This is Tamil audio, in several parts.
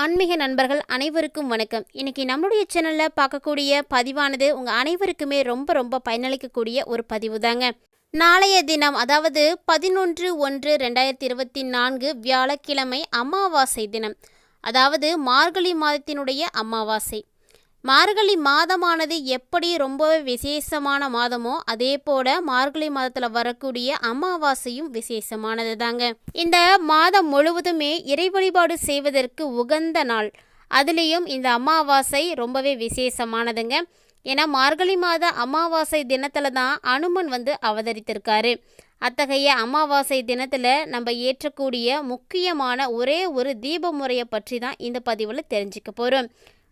ஆன்மீக நண்பர்கள் அனைவருக்கும் வணக்கம். இன்னைக்கு நம்மளுடைய சேனலில் பார்க்கக்கூடிய பதிவானது உங்கள் அனைவருக்குமே ரொம்ப ரொம்ப பயனளிக்கக்கூடிய ஒரு பதிவு தாங்க நாளைய தினம் அதாவது பதினொன்று ஒன்று ரெண்டாயிரத்தி இருபத்தி நான்கு வியாழக்கிழமை அமாவாசை தினம். அதாவது மார்கழி மாதத்தினுடைய அமாவாசை. மார்கழி மாதமானது எப்படி ரொம்பவே விசேஷமான மாதமோ அதே போல மார்கழி மாதத்தில் வரக்கூடிய அமாவாசையும் விசேஷமானது தாங்க. இந்த மாதம் முழுவதுமே இறை வழிபாடு செய்வதற்கு உகந்த நாள். அதுலேயும் இந்த அமாவாசை ரொம்பவே விசேஷமானதுங்க. ஏன்னா மார்கழி மாத அமாவாசை தினத்தில் தான் அனுமன் வந்து அவதரித்திருக்காரு. அத்தகைய அமாவாசை தினத்தில் நம்ம ஏற்றக்கூடிய முக்கியமான ஒரே ஒரு தீப முறையை பற்றி தான் இந்த பதிவில் தெரிஞ்சுக்க போகிறோம்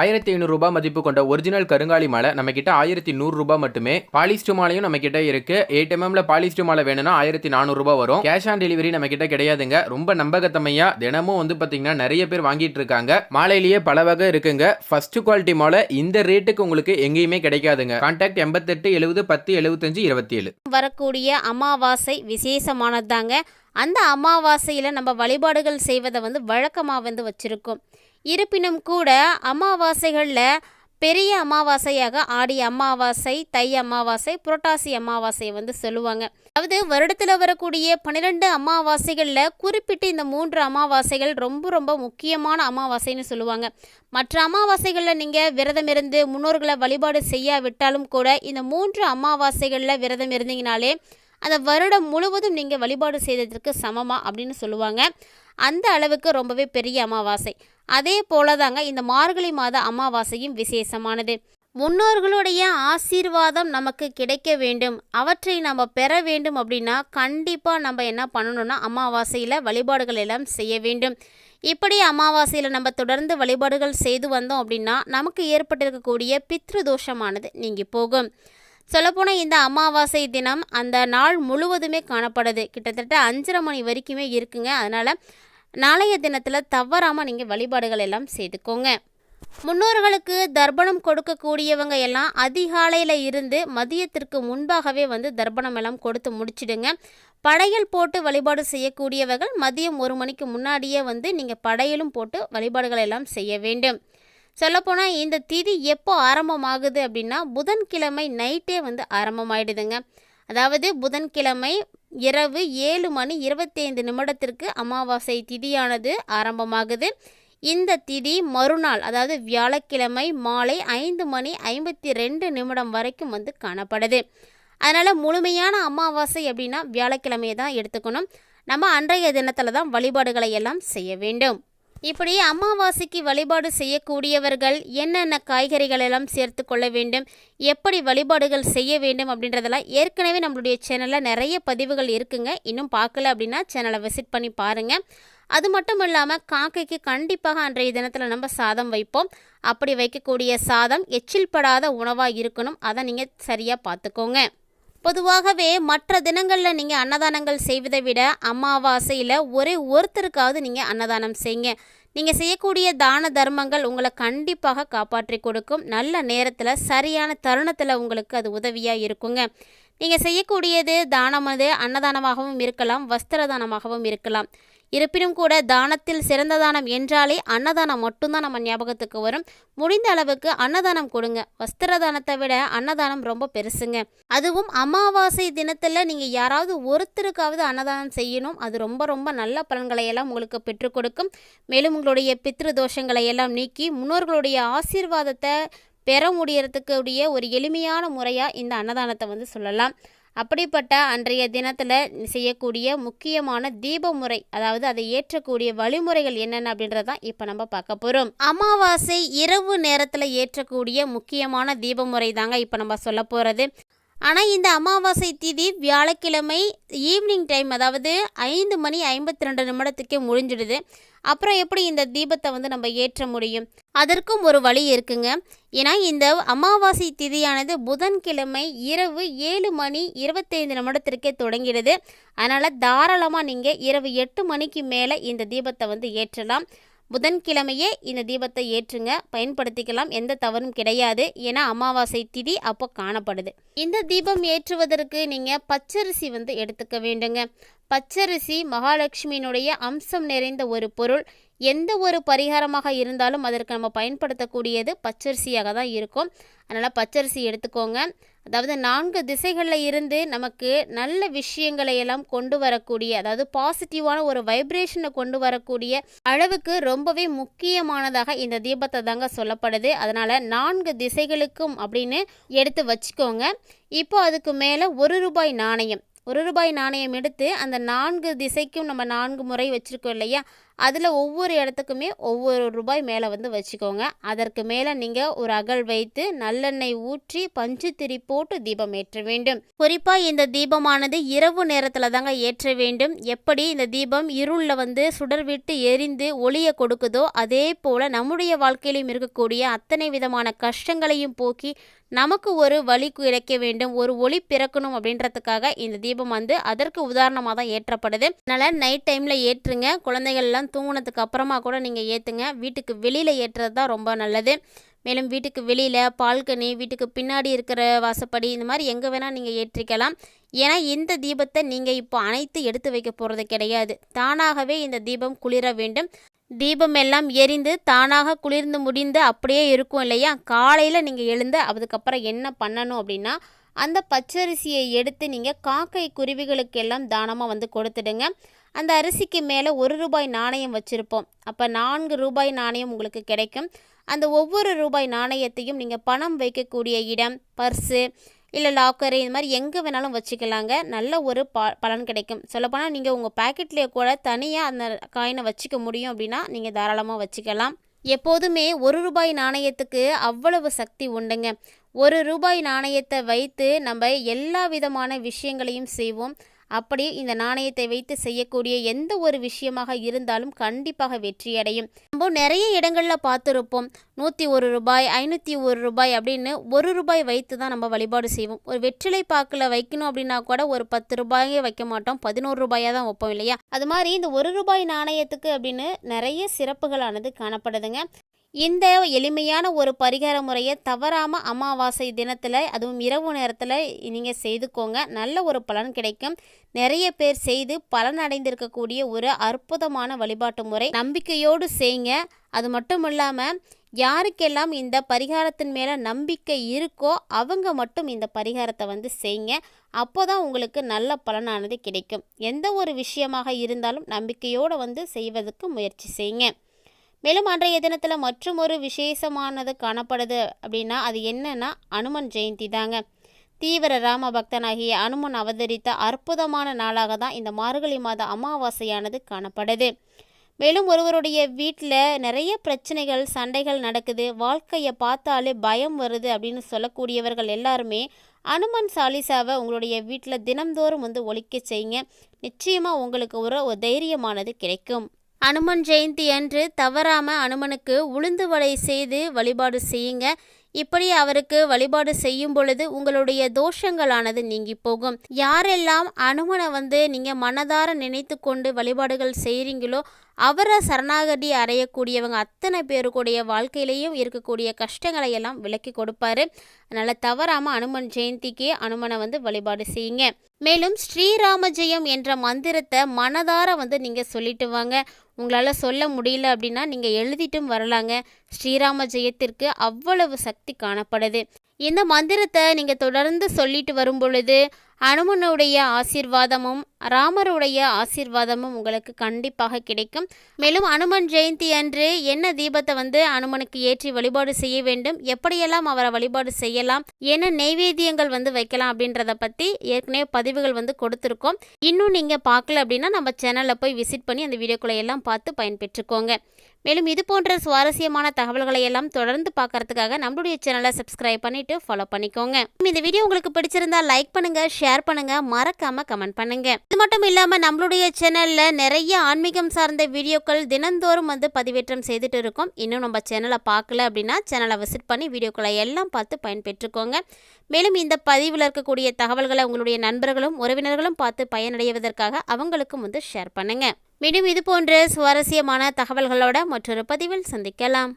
ஆயிரத்தி ஐநூறுரூபா மதிப்பு கொண்ட ஒரிஜினல் கருங்காலி மாலை நம்ம கிட்ட ஆயிரத்தி நூறுரூபா மட்டுமே. பாலிஸ்டு மாலையும் நம்ம கிட்ட இருக்கு எயிட் எம்எம்ல பாலிஸ்டு மாலை வேணும்னா ஆயிரத்தி நானூறுரூபா வரும். கேஷ் ஆன் டெலிவரி நம்ம கிட்ட கிடையாதுங்க. ரொம்ப நம்பகத்தமையா தினமும் வந்து பாத்தீங்கன்னா நிறைய பேர் வாங்கிட்டு இருக்காங்க. மாலையிலேயே பல வகை இருக்குங்க. ஃபர்ஸ்ட் குவாலிட்டி மாலை இந்த ரேட்டுக்கு உங்களுக்கு எங்கேயுமே கிடைக்காதுங்க. கான்டாக்ட் எண்பத்தெட்டு எழுபது பத்து எழுபத்தஞ்சு இருபத்தி ஏழு வரக்கூடிய அமாவாசை விசேஷமானது தாங்க அந்த அமாவாசையில் நம்ம வழிபாடுகள் செய்வதை வந்து வழக்கமாக வந்து வச்சுருக்கோம். இருப்பினும் கூட அமாவாசைகளில் பெரிய அமாவாசையாக ஆடி அமாவாசை தை அமாவாசை புரட்டாசி அமாவாசையை வந்து சொல்லுவாங்க. அதாவது வருடத்தில் வரக்கூடிய பன்னிரெண்டு அமாவாசைகளில் குறிப்பிட்டு இந்த மூன்று அமாவாசைகள் ரொம்ப ரொம்ப முக்கியமான அமாவாசைன்னு சொல்லுவாங்க. மற்ற அமாவாசைகளில் நீங்கள் விரதம் இருந்து முன்னோர்களை வழிபாடு செய்யாவிட்டாலும் கூட இந்த மூன்று அமாவாசைகளில் விரதம் இருந்தீங்கனாலே அந்த வருடம் முழுவதும் நீங்கள் வழிபாடு செய்ததற்கு சமமாக அப்படின்னு சொல்லுவாங்க. அந்த அளவுக்கு ரொம்பவே பெரிய அமாவாசை. அதே போல தாங்க இந்த மார்கழி மாத அமாவாசையும் விசேஷமானது. முன்னோர்களுடைய ஆசீர்வாதம் நமக்கு கிடைக்க வேண்டும். அவற்றை நம்ம பெற வேண்டும் அப்படின்னா கண்டிப்பாக நம்ம என்ன பண்ணணும்னா அமாவாசையில் வழிபாடுகள் எல்லாம் செய்ய வேண்டும். இப்படி அமாவாசையில் நம்ம தொடர்ந்து வழிபாடுகள் செய்து வந்தோம் அப்படின்னா நமக்கு ஏற்பட்டிருக்கக்கூடிய பித்ரு தோஷமானது நீங்கி போகும். சொல்லப்போனால் இந்த அமாவாசை தினம் அந்த நாள் முழுவதுமே காணப்படுது. கிட்டத்தட்ட அஞ்சரை மணி வரைக்குமே இருக்குங்க. அதனால் நாளைய தினத்தில் தவறாமல் நீங்கள் வழிபாடுகள் எல்லாம் செய்துக்கோங்க. முன்னோர்களுக்கு தர்ப்பணம் கொடுக்கக்கூடியவங்க எல்லாம் அதிகாலையில் இருந்து மதியத்திற்கு முன்பாகவே வந்து தர்ப்பணம் எல்லாம் கொடுத்து முடிச்சிடுங்க. படையல் போட்டு வழிபாடு செய்யக்கூடியவர்கள் மதியம் ஒரு மணிக்கு முன்னாடியே வந்து நீங்கள் படையலும் போட்டு வழிபாடுகள் எல்லாம் செய்ய வேண்டும். சொல்லப்போனால் இந்த திதி எப்போ ஆரம்பமாகுது அப்படின்னா புதன்கிழமை நைட்டே வந்து ஆரம்பமாயிடுதுங்க. அதாவது புதன்கிழமை இரவு ஏழு மணி இருபத்தைந்து நிமிடத்திற்கு அமாவாசை திதியானது ஆரம்பமாகுது. இந்த திதி மறுநாள் அதாவது வியாழக்கிழமை மாலை ஐந்து மணி ஐம்பத்தி ரெண்டு நிமிடம் வரைக்கும் வந்து காணப்படுது. அதனால் முழுமையான அமாவாசை அப்படின்னா வியாழக்கிழமையை தான் எடுத்துக்கணும். நம்ம அன்றைய தினத்தில் தான் வழிபாடுகளை எல்லாம் செய்ய வேண்டும். இப்படி அமாவாசைக்கு வழிபாடு செய்யக்கூடியவர்கள் என்னென்ன காய்கறிகள் எல்லாம் சேர்த்து கொள்ள வேண்டும் எப்படி வழிபாடுகள் செய்ய வேண்டும் அப்படின்றதெல்லாம் ஏற்கனவே நம்மளுடைய சேனலில் நிறைய பதிவுகள் இருக்குங்க. இன்னும் பார்க்கல அப்படின்னா சேனலை விசிட் பண்ணி பாருங்கள் அது மட்டும் இல்லாமல் காக்கைக்கு கண்டிப்பாக அன்றைய தினத்தில் நம்ம சாதம் வைப்போம். அப்படி வைக்கக்கூடிய சாதம் எச்சில் படாத உணவாக இருக்கணும். அதை நீங்கள் சரியாக பார்த்துக்கோங்க. பொதுவாகவே மற்ற தினங்களில் நீங்கள் அன்னதானங்கள் செய்வதை விட அமாவாசையில் ஒரே ஒருத்தருக்காவது நீங்கள் அன்னதானம் செய்யுங்க. நீங்கள் செய்யக்கூடிய தான தர்மங்கள் உங்களை கண்டிப்பாக காப்பாற்றி கொடுக்கும். நல்ல நேரத்தில் சரியான தருணத்தில் உங்களுக்கு அது உதவியாக இருக்குங்க. நீங்கள் செய்யக்கூடியது தானமது அன்னதானமாகவும் இருக்கலாம் வஸ்திர தானமாகவும் இருக்கலாம். இருப்பினும் கூட தானத்தில் சிறந்த தானம் என்றாலே அன்னதானம் மட்டும்தான் நம்ம ஞாபகத்துக்கு வரும். முடிந்த அளவுக்கு அன்னதானம் கொடுங்க. வஸ்திர தானத்தை விட அன்னதானம் ரொம்ப பெருசுங்க. அதுவும் அமாவாசை தினத்தில் நீங்கள் யாராவது ஒருத்தருக்காவது அன்னதானம் செய்யணும். அது ரொம்ப ரொம்ப நல்ல பலன்களை எல்லாம் உங்களுக்கு பெற்றுக் கொடுக்கும். மேலும் உங்களுடைய பித்ரு தோஷங்களை எல்லாம் நீக்கி முன்னோர்களுடைய ஆசீர்வாதத்தை பெற முடியறதுக்கு உடைய ஒரு எளிமையான முறையாக இந்த அன்னதானத்தை வந்து சொல்லலாம். அப்படிப்பட்ட அன்றைய தினத்தில் செய்யக்கூடிய முக்கியமான தீப முறை அதாவது அதை ஏற்றக்கூடிய வழிமுறைகள் என்னென்ன அப்படின்றத தான் இப்போ நம்ம பார்க்க போகிறோம் அமாவாசை இரவு நேரத்தில் ஏற்றக்கூடிய முக்கியமான தீப முறை தாங்க இப்போ நம்ம சொல்ல போகிறது ஆனால் இந்த அமாவாசை திதி வியாழக்கிழமை ஈவினிங் டைம் அதாவது ஐந்து மணி ஐம்பத்தி ரெண்டு நிமிடத்துக்கே முடிஞ்சிடுது. அப்புறம் எப்படி இந்த தீபத்தை வந்து நம்ம ஏற்ற முடியும்? அதற்கும் ஒரு வழி இருக்குங்க. ஏன்னா இந்த அமாவாசை திதியானது புதன்கிழமை இரவு ஏழு மணி இருபத்தைந்து நிமிடத்திற்கே தொடங்கிடுது. அதனால் தாராளமாக நீங்கள் இரவு எட்டு மணிக்கு மேலே இந்த தீபத்தை வந்து ஏற்றலாம். புதன்கிழமையே இந்த தீபத்தை ஏற்றுங்க. பயன்படுத்திக்கலாம். எந்த தவறும் கிடையாது. ஏன்னா அமாவாசை திதி அப்போ காணப்படுது. இந்த தீபம் ஏற்றுவதற்கு நீங்கள் பச்சரிசி வந்து எடுத்துக்க வேண்டுங்க. பச்சரிசி மகாலட்சுமியினுடைய அம்சம் நிறைந்த ஒரு பொருள். எந்த ஒரு பரிகாரமாக இருந்தாலும் அதற்கு நம்ம பயன்படுத்தக்கூடியது பச்சரிசியாக தான் இருக்கும். அதனால் பச்சரிசி எடுத்துக்கோங்க. அதாவது நான்கு திசைகளில் இருந்து நமக்கு நல்ல விஷயங்களை எல்லாம் கொண்டு வரக்கூடிய அதாவது பாசிட்டிவான ஒரு வைப்ரேஷனை கொண்டு வரக்கூடிய அளவுக்கு ரொம்பவே முக்கியமானதாக இந்த தீபத்தை தாங்க சொல்லப்படுது. அதனால் நான்கு திசைகளுக்கும் அப்படின்னு எடுத்து வச்சுக்கோங்க. இப்போ அதுக்கு மேலே ஒரு ரூபாய் நாணயம். ஒரு ரூபாய் நாணயம் எடுத்து அந்த நான்கு திசைக்கும் நம்ம நான்கு முறை வச்சுருக்கோம் இல்லையா? அதில் ஒவ்வொரு இடத்துக்குமே ஒவ்வொரு ரூபாய் மேலே வந்து வச்சுக்கோங்க. அதற்கு மேலே நீங்கள் ஒரு அகல் வைத்து நல்லெண்ணெய் ஊற்றி பஞ்சு திரி போட்டு தீபம் ஏற்ற வேண்டும். குறிப்பாக இந்த தீபமானது இரவு நேரத்தில் தாங்க ஏற்ற வேண்டும். எப்படி இந்த தீபம் இருளில் வந்து சுடர் விட்டு எரிந்து ஒளியை கொடுக்குதோ அதே போல் நம்முடைய வாழ்க்கையிலும் இருக்கக்கூடிய அத்தனை விதமான கஷ்டங்களையும் போக்கி நமக்கு ஒரு வழி கிடைக்க வேண்டும். ஒரு ஒளி பிறக்கணும் அப்படின்றதுக்காக இந்த தீபம் வந்து அதற்கு உதாரணமாக தான் ஏற்றப்படுது. அதனால் நைட் டைமில் ஏற்றுங்க. குழந்தைகள்லாம் தூங்கினதுக்கு அப்புறமா கூட நீங்கள் ஏற்றுங்க வீட்டுக்கு வெளியில் ஏற்றுறது தான் ரொம்ப நல்லது. மேலும் வீட்டுக்கு வெளியில் பால்கனி வீட்டுக்கு பின்னாடி இருக்கிற வாசப்படி இந்த மாதிரி எங்கே வேணால் நீங்கள் ஏற்றிக்கலாம். ஏன்னா இந்த தீபத்தை நீங்கள் இப்போ அனைத்து எடுத்து வைக்க போகிறது கிடையாது. தானாகவே இந்த தீபம் குளிர வேண்டும். தீபம் எல்லாம் எரிந்து தானாக குளிர்ந்து முடிந்து அப்படியே இருக்கும் இல்லையா? காலையில் நீங்கள் எழுந்து அதுக்கப்புறம் என்ன பண்ணணும் அப்படின்னா அந்த பச்சரிசியை எடுத்து நீங்கள் காக்கை குருவிகளுக்கெல்லாம் தானமாக வந்து கொடுத்துடுங்க. அந்த அரிசிக்கு மேலே ஒரு ரூபாய் நாணயம் வச்சுருப்போம். அப்போ நான்கு ரூபாய் நாணயம் உங்களுக்கு கிடைக்கும். அந்த ஒவ்வொரு ரூபாய் நாணயத்தையும் நீங்கள் பணம் வைக்கக்கூடிய இடம் பர்ஸு இல்லை லாக்கரு இது மாதிரி எங்கே வேணாலும் வச்சுக்கலாங்க. நல்ல ஒரு ப பலன் கிடைக்கும். சொல்லப்போனால் நீங்கள் உங்கள் பேக்கெட்லேயே கூட தனியாக அந்த காயினை வச்சுக்க முடியும் அப்படின்னா நீங்கள் தாராளமாக வச்சுக்கலாம். எப்போதுமே ஒரு ரூபாய் நாணயத்துக்கு அவ்வளவு சக்தி உண்டுங்க. ஒரு ரூபாய் நாணயத்தை வைத்து நம்ம எல்லா விதமான விஷயங்களையும் செய்வோம். அப்படி இந்த நாணயத்தை வைத்து செய்யக்கூடிய எந்த ஒரு விஷயமாக இருந்தாலும் கண்டிப்பாக வெற்றியடையும். நம்ம நிறைய இடங்களில் பார்த்துருப்போம். நூற்றி ஒரு ரூபாய் ஐநூற்றி ஒரு ரூபாய் அப்படின்னு ஒரு ரூபாய் வைத்து தான் நம்ம வழிபாடு செய்வோம். ஒரு வெற்றிலை பாக்கில் வைக்கணும் அப்படின்னா கூட ஒரு பத்து ரூபாயே வைக்க மாட்டோம். பதினோரு ரூபாயாக தான் வைப்போம் இல்லையா? அது மாதிரி இந்த ஒரு ரூபாய் நாணயத்துக்கு அப்படின்னு நிறைய சிறப்புகளானது காணப்படுதுங்க. இந்த எளிமையான ஒரு பரிகார முறையை தவறாமல் அமாவாசை தினத்தில் அதுவும் இரவு நேரத்தில் நீங்கள் செய்துக்கோங்க. நல்ல ஒரு பலன் கிடைக்கும். நிறைய பேர் செய்து பலன் அடைந்திருக்கக்கூடிய ஒரு அற்புதமான வழிபாட்டு முறை. நம்பிக்கையோடு செய்யுங்க அது மட்டும் இல்லாமல் யாருக்கெல்லாம் இந்த பரிகாரத்தின் மேலே நம்பிக்கை இருக்கோ அவங்க மட்டும் இந்த பரிகாரத்தை வந்து செய்யுங்க அப்போ தான் உங்களுக்கு நல்ல பலனானது கிடைக்கும். எந்த ஒரு விஷயமாக இருந்தாலும் நம்பிக்கையோடு வந்து செய்வதற்கு முயற்சி செய்யுங்க. மேலும் அன்றைய தினத்தில் மற்றும் ஒரு விசேஷமானது காணப்படுது. அப்படின்னா அது என்னன்னா அனுமன் ஜெயந்தி தாங்க. தீவிர ராம பக்தனாகிய அனுமன் அவதரித்த அற்புதமான நாளாக தான் இந்த மார்கழி மாத அமாவாசையானது காணப்படுது. மேலும் ஒருவருடைய வீட்டில் நிறைய பிரச்சனைகள் சண்டைகள் நடக்குது. வாழ்க்கையை பார்த்தாலே பயம் வருது அப்படின்னு சொல்லக்கூடியவர்கள் எல்லாருமே அனுமன் சாலிசாவை உங்களுடைய வீட்டில் தினம்தோறும் வந்து ஒழிக்க செய்யுங்க. நிச்சயமாக உங்களுக்கு ஒரு ஒரு தைரியமானது கிடைக்கும். அனுமன் ஜெயந்தி அன்று தவறாமல் அனுமனுக்கு உளுந்து வடை செய்து வழிபாடு செய்யுங்க. இப்படி அவருக்கு வழிபாடு செய்யும் பொழுது உங்களுடைய தோஷங்களானது நீங்கி போகும். யாரெல்லாம் அனுமனை வந்து நீங்கள் மனதார நினைத்து கொண்டு வழிபாடுகள் செய்கிறீங்களோ அவரை சரணாகதி அடையக்கூடியவங்க அத்தனை பேருக்குடைய வாழ்க்கையிலையும் இருக்கக்கூடிய கஷ்டங்களை எல்லாம் விலக்கி கொடுப்பாரு. அதனால் தவறாமல் அனுமன் ஜெயந்திக்கு அனுமனை வந்து வழிபாடு செய்யுங்க. மேலும் ஸ்ரீராம ஜெயம் என்ற மந்திரத்தை மனதார வந்து நீங்கள் சொல்லிட்டு வாங்க. உங்களால் சொல்ல முடியல அப்படின்னா நீங்கள் எழுதிட்டும் வரலாங்க. ஸ்ரீராம ஜெயத்திற்கு அவ்வளவு சக்தி காணப்படுது. இந்த மந்திரத்தை நீங்கள் தொடர்ந்து சொல்லிட்டு வரும் பொழுது அனுமனுடைய ஆசீர்வாதமும் ராமருடைய ஆசீர்வாதமும் உங்களுக்கு கண்டிப்பாக கிடைக்கும். மேலும் அனுமன் ஜெயந்தி அன்று என்ன தீபத்தை வந்து அனுமனுக்கு ஏற்றி வழிபாடு செய்ய வேண்டும் எப்படியெல்லாம் அவரை வழிபாடு செய்யலாம் என்ன நெய்வேத்தியங்கள் வந்து வைக்கலாம் அப்படின்றத பற்றி ஏற்கனவே பதிவுகள் வந்து கொடுத்துருக்கோம். இன்னும் நீங்கள் பார்க்கல அப்படின்னா நம்ம சேனலில் போய் விசிட் பண்ணி அந்த வீடியோக்களை எல்லாம் பார்த்து பயன்பெற்றுக்கோங்க. மேலும் இது போன்ற சுவாரஸ்யமான தகவல்களை எல்லாம் தொடர்ந்து பார்க்கறதுக்காக நம்மளுடைய சேனலை சப்ஸ்கிரைப் பண்ணிட்டு ஃபாலோ பண்ணிக்கோங்க. இந்த வீடியோ உங்களுக்கு பிடிச்சிருந்தா லைக் பண்ணுங்க ஷேர் பண்ணுங்க மறக்காம கமெண்ட் பண்ணுங்க. இது மட்டும் இல்லாம நம்மளுடைய சேனல்ல நிறைய ஆன்மீகம் சார்ந்த வீடியோக்கள் தினந்தோறும் வந்து பதிவேற்றம் செய்துட்டு இருக்கோம். இன்னும் நம்ம சேனலை பார்க்கல அப்படின்னா சேனலை விசிட் பண்ணி வீடியோக்களை எல்லாம் பார்த்து பயன்பெற்றுக்கோங்க. மேலும் இந்த பதிவில் இருக்கக்கூடிய தகவல்களை உங்களுடைய நண்பர்களும் உறவினர்களும் பார்த்து பயனடைவதற்காக அவங்களுக்கும் வந்து ஷேர் பண்ணுங்க. மீண்டும் இது போன்ற சுவாரஸ்யமான தகவல்களோட மற்றொரு பதிவில் சந்திக்கலாம்.